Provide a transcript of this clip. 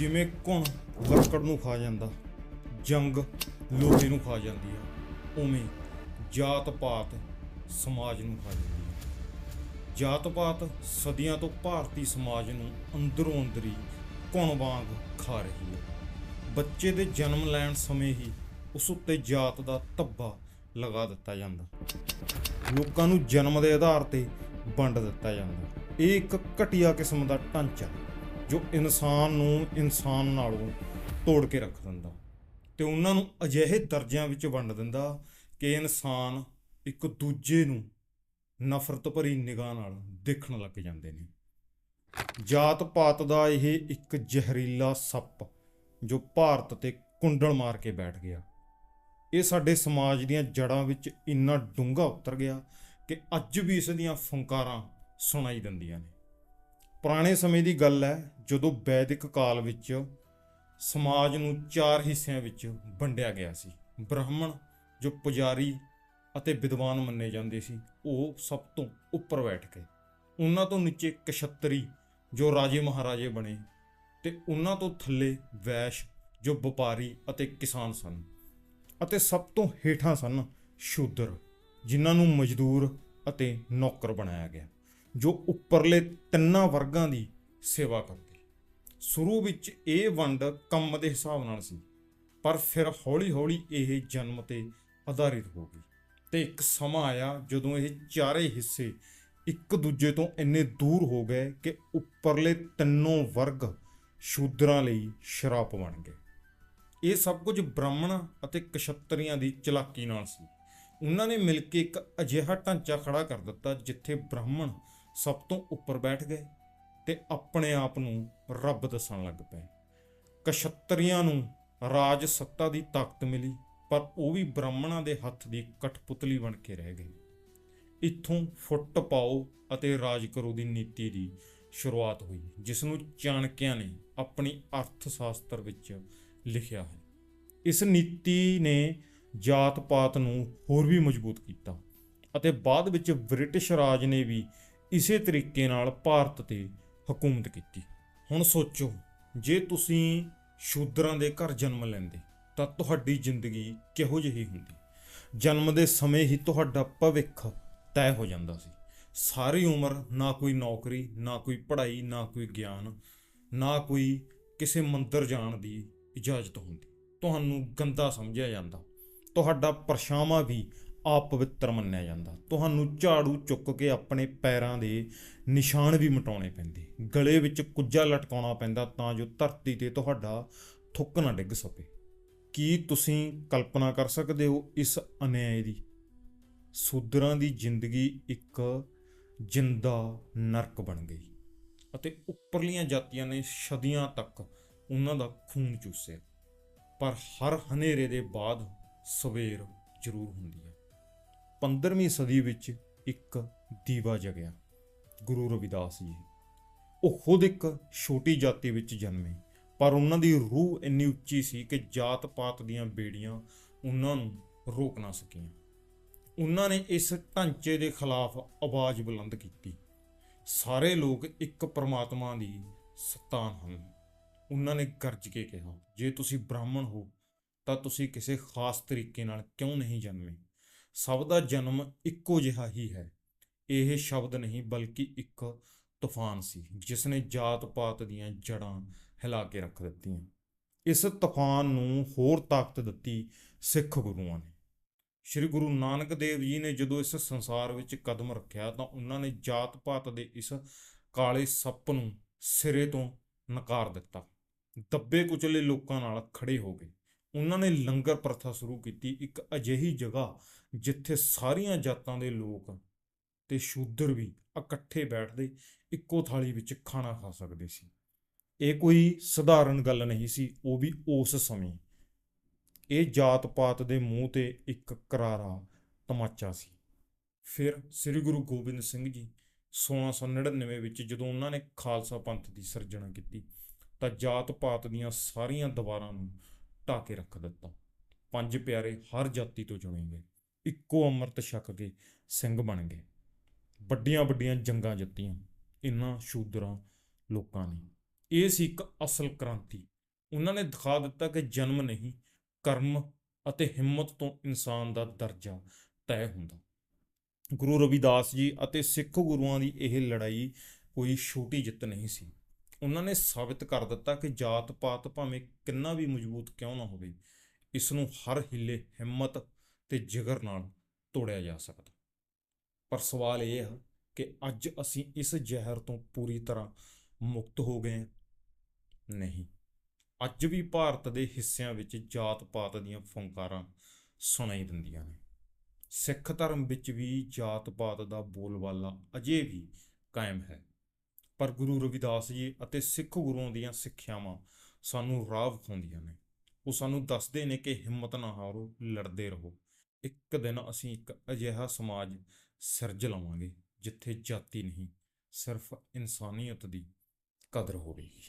ਜਿਵੇਂ ਘੁਣ ਲੱਕੜ ਨੂੰ ਖਾ ਜਾਂਦਾ, ਜੰਗ ਲੋਹੇ ਨੂੰ ਖਾ ਜਾਂਦੀ ਆ, ਉਵੇਂ ਜਾਤ ਪਾਤ ਸਮਾਜ ਨੂੰ ਖਾ ਜਾਂਦੀ ਆ। ਜਾਤ ਪਾਤ ਸਦੀਆਂ ਤੋਂ ਭਾਰਤੀ ਸਮਾਜ ਨੂੰ ਅੰਦਰੋਂ ਅੰਦਰੀ ਘੁਣ ਵਾਂਗ ਖਾ ਰਹੀ ਹੈ ਬੱਚੇ ਦੇ ਜਨਮ ਲੈਣ ਸਮੇਂ ਹੀ ਉਸ ਉੱਤੇ ਜਾਤ ਦਾ ਧੱਬਾ ਲਗਾ ਦਿੱਤਾ ਜਾਂਦਾ। ਲੋਕਾਂ ਨੂੰ ਜਨਮ ਦੇ ਆਧਾਰ ਤੇ ਵੰਡ ਦਿੱਤਾ ਜਾਂਦਾ। ਇਹ ਇੱਕ ਘਟੀਆ ਕਿਸਮ ਦਾ ਢਾਂਚਾ ਜੋ ਇਨਸਾਨ ਨੂੰ ਇਨਸਾਨ ਨਾਲੋਂ ਤੋੜ ਕੇ ਰੱਖ ਦਿੰਦਾ। ਤੇ ਉਹਨਾਂ ਨੂੰ ਅਜਿਹੇ ਦਰਜਿਆਂ ਵਿੱਚ ਵੰਡ ਦਿੰਦਾ ਕਿ ਇਨਸਾਨ ਇੱਕ ਦੂਜੇ ਨੂੰ ਨਫ਼ਰਤ ਭਰੀ ਨਿਗਾਹ ਨਾਲ ਦੇਖਣ ਲੱਗ ਜਾਂਦੇ ਨੇ। ਜਾਤ ਪਾਤ ਦਾ ਇਹ ਇੱਕ ਜ਼ਹਿਰੀਲਾ ਸੱਪ ਜੋ ਭਾਰਤ ਤੇ ਕੁੰਡਲ ਮਾਰ ਕੇ ਬੈਠ ਗਿਆ। ਇਹ ਸਾਡੇ ਸਮਾਜ ਦੀਆਂ ਜੜ੍ਹਾਂ ਵਿੱਚ ਇੰਨਾ ਡੂੰਘਾ ਉਤਰ ਗਿਆ ਕਿ ਅੱਜ ਵੀ ਇਸ ਦੀਆਂ ਫੁੰਕਾਰਾਂ ਸੁਣਾਈ ਦਿੰਦੀਆਂ ਨੇ। ਪੁਰਾਣੇ ਸਮੇਂ ਦੀ ਗੱਲ ਹੈ, ਜਦੋਂ ਵੈਦਿਕ ਕਾਲ ਵਿੱਚ ਸਮਾਜ ਨੂੰ ਚਾਰ ਹਿੱਸਿਆਂ ਵਿੱਚ ਵੰਡਿਆ ਗਿਆ ਸੀ। ਬ੍ਰਾਹਮਣ, ਜੋ ਪੁਜਾਰੀ ਅਤੇ ਵਿਦਵਾਨ ਮੰਨੇ ਜਾਂਦੇ ਸੀ, ਉਹ ਸਭ ਤੋਂ ਉੱਪਰ ਬੈਠ ਗਏ ਉਹਨਾਂ ਤੋਂ ਨੀਚੇ ਕਸ਼ਤਰੀ, ਜੋ ਰਾਜੇ ਮਹਾਰਾਜੇ ਬਣੇ ਤੇ ਉਹਨਾਂ ਤੋਂ ਥੱਲੇ ਵੈਸ਼, ਜੋ ਵਪਾਰੀ ਅਤੇ ਕਿਸਾਨ ਸਨ ਅਤੇ ਸਭ ਤੋਂ ਹੇਠਾਂ ਸਨ ਸ਼ੂਦਰ, ਜਿਨ੍ਹਾਂ ਨੂੰ ਮਜ਼ਦੂਰ ਅਤੇ ਨੌਕਰ ਬਣਾਇਆ ਗਿਆ। ਜੋ ਉੱਪਰਲੇ ਤਿੰਨਾਂ ਵਰਗਾਂ ਦੀ ਸੇਵਾ ਕਰਦੇ। ਸ਼ੁਰੂ ਵਿੱਚ ਇਹ ਵੰਡ ਕੰਮ ਦੇ ਹਿਸਾਬ ਨਾਲ ਸੀ, ਪਰ ਫਿਰ ਹੌਲੀ-ਹੌਲੀ ਇਹ ਜਨਮ ਤੇ ਆਧਾਰਿਤ ਹੋ ਗਈ ਤੇ ਇੱਕ ਸਮਾਂ ਆਇਆ ਜਦੋਂ ਇਹ ਚਾਰੇ ਹਿੱਸੇ ਇੱਕ ਦੂਜੇ ਤੋਂ ਇੰਨੇ ਦੂਰ ਹੋ ਗਏ ਕਿ ਉੱਪਰਲੇ ਤਿੰਨੋਂ ਵਰਗ ਸ਼ੂਦਰਾਂ ਲਈ ਸ਼ਰਾਪ ਬਣ ਗਏ। ਇਹ ਸਭ ਕੁਝ ਬ੍ਰਾਹਮਣਾਂ ਅਤੇ ਕਸ਼ਤਰੀਆਂ ਦੀ ਚਲਾਕੀ ਨਾਲ ਸੀ। ਉਹਨਾਂ ਨੇ ਮਿਲ ਕੇ ਇੱਕ ਅਜਿਹਾ ਢਾਂਚਾ ਖੜਾ ਕਰ ਦਿੱਤਾ ਜਿੱਥੇ ਬ੍ਰਾਹਮਣ ਸਭ ਤੋਂ ਉੱਪਰ ਬੈਠ ਗਏ ਤੇ ਆਪਣੇ ਆਪ ਨੂੰ ਰੱਬ ਦੱਸਣ ਲੱਗ ਪਏ। ਕਸ਼ਤਰੀਆਂ ਨੂੰ ਰਾਜ ਸੱਤਾ ਦੀ ਤਾਕਤ ਮਿਲੀ, ਪਰ ਉਹ ਵੀ ਬ੍ਰਾਹਮਣਾਂ ਦੇ ਹੱਥ ਦੀ ਕਠਪੁਤਲੀ ਬਣ ਕੇ ਰਹਿ ਗਏ। ਇੱਥੋਂ ਫੁੱਟ ਪਾਓ ਅਤੇ ਰਾਜ ਕਰੋ ਦੀ ਨੀਤੀ ਦੀ ਸ਼ੁਰੂਆਤ ਹੋਈ, ਜਿਸ ਨੂੰ ਚਾਣਕਿਆਂ ਨੇ ਆਪਣੀ ਅਰਥ ਸ਼ਾਸਤਰ ਵਿੱਚ ਲਿਖਿਆ ਹੈ। ਇਸ ਨੀਤੀ ਨੇ ਜਾਤ ਪਾਤ ਨੂੰ ਹੋਰ ਵੀ ਮਜ਼ਬੂਤ ਕੀਤਾ ਅਤੇ ਬਾਅਦ ਵਿੱਚ ਬ੍ਰਿਟਿਸ਼ ਰਾਜ ਨੇ ਵੀ ਇਸੇ ਤਰੀਕੇ ਨਾਲ ਭਾਰਤ ਤੇ ਹਕੂਮਤ ਕੀਤੀ। ਹੁਣ ਸੋਚੋ, ਜੇ ਤੁਸੀਂ ਸ਼ੂਦਰਾਂ ਦੇ ਘਰ ਜਨਮ ਲੈਂਦੇ, ਤਾਂ ਤੁਹਾਡੀ ਜ਼ਿੰਦਗੀ ਕਿਹੋ ਜਿਹੀ ਹੁੰਦੀ? ਜਨਮ ਦੇ ਸਮੇਂ ਹੀ ਤੁਹਾਡਾ ਭਵਿੱਖ ਤੈਅ ਹੋ ਜਾਂਦਾ ਸੀ। ਸਾਰੀ ਉਮਰ ਨਾ ਕੋਈ ਨੌਕਰੀ, ਨਾ ਕੋਈ ਪੜ੍ਹਾਈ, ਨਾ ਕੋਈ ਗਿਆਨ, ਨਾ ਕੋਈ ਕਿਸੇ ਮੰਦਰ ਜਾਣ ਦੀ ਇਜਾਜ਼ਤ ਹੁੰਦੀ। ਤੁਹਾਨੂੰ ਗੰਦਾ ਸਮਝਿਆ ਜਾਂਦਾ। ਤੁਹਾਡਾ ਪਰਛਾਵਾਂ ਵੀ ਆਪਵਿੱਤਰ ਮੰਨਿਆ ਜਾਂਦਾ। ਤੁਹਾਨੂੰ ਝਾੜੂ ਚੁੱਕ ਕੇ ਆਪਣੇ ਪੈਰਾਂ ਦੇ ਨਿਸ਼ਾਨ ਵੀ ਮਿਟਾਉਣੇ ਪੈਂਦੇ। ਗਲੇ ਵਿੱਚ ਕੁੱਜਾ ਲਟਕਾਉਣਾ ਪੈਂਦਾ ਤਾਂ ਜੋ ਧਰਤੀ ਤੇ ਤੁਹਾਡਾ ਥੁੱਕ ਨਾ ਡਿੱਗ ਸਕੇ। ਕੀ ਤੁਸੀਂ ਕਲਪਨਾ ਕਰ ਸਕਦੇ ਹੋ ਇਸ ਅਨਿਆਏ ਦੀ? ਸੂਦਰਾਂ ਦੀ ਜ਼ਿੰਦਗੀ ਇੱਕ ਜਿੰਦਾ ਨਰਕ ਬਣ ਗਈ ਅਤੇ ਉੱਪਰਲੀਆਂ ਜਾਤੀਆਂ ਨੇ ਸਦੀਆਂ ਤੱਕ ਉਹਨਾਂ ਦਾ ਖੂਨ ਚੂਸਿਆ। ਪਰ ਹਰ ਹਨੇਰੇ ਦੇ ਬਾਅਦ ਸਵੇਰ ਜ਼ਰੂਰ ਹੁੰਦੀ ਹੈ। 15ਵੀਂ ਸਦੀ ਵਿੱਚ ਇੱਕ ਦੀਵਾ ਜਗਿਆ, ਗੁਰੂ ਰਵਿਦਾਸ ਜੀ। ਉਹ ਖੁਦ ਇੱਕ ਛੋਟੀ ਜਾਤੀ ਵਿੱਚ ਜਨਮੇ, ਪਰ ਉਹਨਾਂ ਦੀ ਰੂਹ ਇੰਨੀ ਉੱਚੀ ਸੀ ਕਿ ਜਾਤ ਪਾਤ ਦੀਆਂ ਬੇੜੀਆਂ ਉਹਨਾਂ ਨੂੰ ਰੋਕ ਨਾ ਸਕੀਆਂ। ਉਹਨਾਂ ਨੇ ਇਸ ਢਾਂਚੇ ਦੇ ਖਿਲਾਫ ਆਵਾਜ਼ ਬੁਲੰਦ ਕੀਤੀ। ਸਾਰੇ ਲੋਕ ਇੱਕ ਪਰਮਾਤਮਾ ਦੀ ਸਤਾਨ ਹਨ। ਉਹਨਾਂ ਨੇ ਗਰਜ ਕੇ ਕਿਹਾ, ਜੇ ਤੁਸੀਂ ਬ੍ਰਾਹਮਣ ਹੋ, ਤਾਂ ਤੁਸੀਂ ਕਿਸੇ ਖਾਸ ਤਰੀਕੇ ਨਾਲ ਕਿਉਂ ਨਹੀਂ ਜਨਮੇ? ਸਭ ਦਾ ਜਨਮ ਇੱਕੋ ਜਿਹਾ ਹੀ ਹੈ। ਇਹ ਸ਼ਬਦ ਨਹੀਂ ਬਲਕਿ ਇੱਕ ਤੂਫਾਨ ਸੀ ਜਿਸ ਨੇ ਜਾਤ ਪਾਤ ਦੀਆਂ ਜੜਾਂ ਹਿਲਾ ਕੇ ਰੱਖ ਦਿੱਤੀਆਂ। ਇਸ ਤੂਫਾਨ ਨੂੰ ਹੋਰ ਤਾਕਤ ਦਿੱਤੀ ਸਿੱਖ ਗੁਰੂਆਂ ਨੇ। ਸ੍ਰੀ ਗੁਰੂ ਨਾਨਕ ਦੇਵ ਜੀ ਨੇ ਜਦੋਂ ਇਸ ਸੰਸਾਰ ਵਿੱਚ ਕਦਮ ਰੱਖਿਆ ਤਾਂ ਉਹਨਾਂ ਨੇ ਜਾਤ ਪਾਤ ਦੇ ਇਸ ਕਾਲੇ ਸੱਪ ਨੂੰ ਸਿਰੇ ਤੋਂ ਨਕਾਰ ਦਿੱਤਾ। ਦੱਬੇ ਕੁਚਲੇ ਲੋਕਾਂ ਨਾਲ ਖੜੇ ਹੋ ਗਏ। ਉਹਨਾਂ ਨੇ ਲੰਗਰ ਪ੍ਰਥਾ ਸ਼ੁਰੂ ਕੀਤੀ ਇੱਕ ਅਜਿਹੀ ਜਗ੍ਹਾ ਜਿੱਥੇ ਸਾਰੀਆਂ ਜਾਤਾਂ ਦੇ ਲੋਕ ਤੇ ਸ਼ੂਦਰ ਵੀ ਇਕੱਠੇ ਬੈਠਦੇ ਇੱਕੋ ਥਾਲੀ ਵਿੱਚ ਖਾਣਾ ਖਾ ਸਕਦੇ ਸੀ। ਇਹ ਕੋਈ ਸਧਾਰਨ ਗੱਲ ਨਹੀਂ ਸੀ, ਉਹ ਵੀ ਉਸ ਸਮੇਂ। ਇਹ ਜਾਤ ਪਾਤ ਦੇ ਮੂੰਹ ਤੇ ਇੱਕ ਕਰਾਰਾ ਤਮਾਚਾ ਸੀ। ਫਿਰ ਸ੍ਰੀ ਗੁਰੂ ਗੋਬਿੰਦ ਸਿੰਘ ਜੀ 1699 ਵਿੱਚ ਜਦੋਂ ਉਹਨਾਂ ਨੇ ਖਾਲਸਾ ਪੰਥ ਦੀ ਸਿਰਜਣਾ ਕੀਤੀ, ਤਾਂ ਜਾਤ ਪਾਤ ਦੀਆਂ ਸਾਰੀਆਂ ਦੀਵਾਰਾਂ ਨੂੰ ਢਾਹ ਕੇ ਰੱਖ ਦਿੱਤਾ। ਪੰਜ ਪਿਆਰੇ ਹਰ ਜਾਤੀ ਤੋਂ ਚੁਣੇ ਗਏ। ਇੱਕੋ ਅੰਮ੍ਰਿਤ ਛਕ ਕੇ ਸਿੰਘ ਬਣ ਗਏ। ਵੱਡੀਆਂ ਵੱਡੀਆਂ ਜੰਗਾਂ ਜਿੱਤੀਆਂ। ਇਨ੍ਹਾਂ ਸ਼ੂਦਰਾਂ ਲੋਕਾਂ ਨੇ। ਇਹ ਸੀ ਇੱਕ ਅਸਲ ਕ੍ਰਾਂਤੀ। ਉਹਨਾਂ ਨੇ ਦਿਖਾ ਦਿੱਤਾ ਕਿ ਜਨਮ ਨਹੀਂ, ਕਰਮ ਅਤੇ ਹਿੰਮਤ ਤੋਂ ਇਨਸਾਨ ਦਾ ਦਰਜਾ ਤੈਅ ਹੁੰਦਾ। ਗੁਰੂ ਰਵਿਦਾਸ ਜੀ ਅਤੇ ਸਿੱਖ ਗੁਰੂਆਂ ਦੀ ਇਹ ਲੜਾਈ ਕੋਈ ਛੋਟੀ ਜਿੱਤ ਨਹੀਂ ਸੀ। ਉਹਨਾਂ ਨੇ ਸਾਬਿਤ ਕਰ ਦਿੱਤਾ ਕਿ ਜਾਤ ਪਾਤ ਭਾਵੇਂ ਕਿੰਨਾ ਵੀ ਮਜ਼ਬੂਤ ਕਿਉਂ ਨਾ ਹੋਵੇ, ਇਸ ਨੂੰ ਹਰ ਹਿੱਲੇ ਹਿੰਮਤ ਤੇ ਜਿਗਰ ਨਾਲ ਤੋੜਿਆ ਜਾ ਸਕਦਾ। ਪਰ ਸਵਾਲ ਇਹ ਹੈ ਕਿ ਅੱਜ ਅਸੀਂ ਇਸ ਜ਼ਹਿਰ ਤੋਂ ਪੂਰੀ ਤਰ੍ਹਾਂ ਮੁਕਤ ਹੋ ਗਏ ਹਾਂ? ਨਹੀਂ। ਅੱਜ ਵੀ ਭਾਰਤ ਦੇ ਹਿੱਸਿਆਂ ਵਿੱਚ ਜਾਤ ਪਾਤ ਦੀਆਂ ਫੰਕਾਰਾਂ ਸੁਣਾਈ ਦਿੰਦੀਆਂ ਨੇ। ਸਿੱਖ ਧਰਮ ਵਿੱਚ ਵੀ ਜਾਤ ਪਾਤ ਦਾ ਬੋਲਬਾਲਾ ਅਜੇ ਵੀ ਕਾਇਮ ਹੈ। ਪਰ ਗੁਰੂ ਰਵਿਦਾਸ ਜੀ ਅਤੇ ਸਿੱਖ ਗੁਰੂਆਂ ਦੀਆਂ ਸਿੱਖਿਆਵਾਂ ਸਾਨੂੰ ਰਾਹ ਵਿਖਾਉਂਦੀਆਂ ਨੇ। ਉਹ ਸਾਨੂੰ ਦੱਸਦੇ ਨੇ ਕਿ ਹਿੰਮਤ ਨਾ ਹਾਰੋ, ਲੜਦੇ ਰਹੋ। ਇੱਕ ਦਿਨ ਅਸੀਂ ਇੱਕ ਅਜਿਹਾ ਸਮਾਜ ਸਿਰਜ ਲਵਾਂਗੇ ਜਿੱਥੇ ਜਾਤੀ ਨਹੀਂ, ਸਿਰਫ ਇਨਸਾਨੀਅਤ ਦੀ ਕਦਰ ਹੋਵੇਗੀ